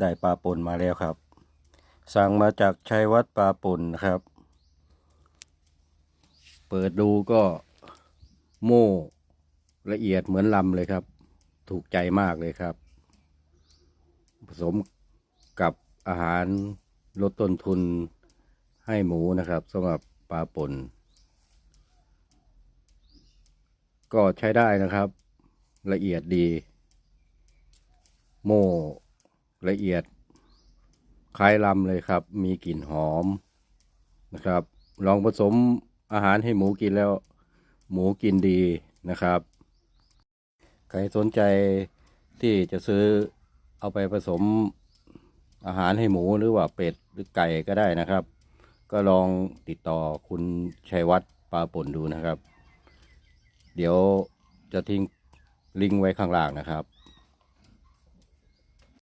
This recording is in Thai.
ได้ปลาป่นมาแล้วครับ สั่งมาจากชัยวัฒน์ปลาป่นนะครับ เปิดดูก็โม่ละเอียดเหมือนลำเลยครับ ถูกใจมากเลยครับ ผสมกับอาหารลดต้นทุนให้หมูนะครับสำหรับปลาป่นก็ใช้ได้นะครับ ละเอียดดี โม่ ละเอียดคล้ายลำเลยครับ มีกลิ่นหอมนะครับ ลองผสมอาหารให้หมูกินแล้ว หมูกินดีนะครับ ใครสนใจที่จะซื้อเอาไปผสมอาหารให้หมูหรือว่าเป็ดหรือไก่ก็ได้นะครับ ก็ลองติดต่อคุณชัยวัฒน์ปลาป่นดูนะครับ เดี๋ยวจะทิ้งลิงก์ไว้ข้างล่างนะครับ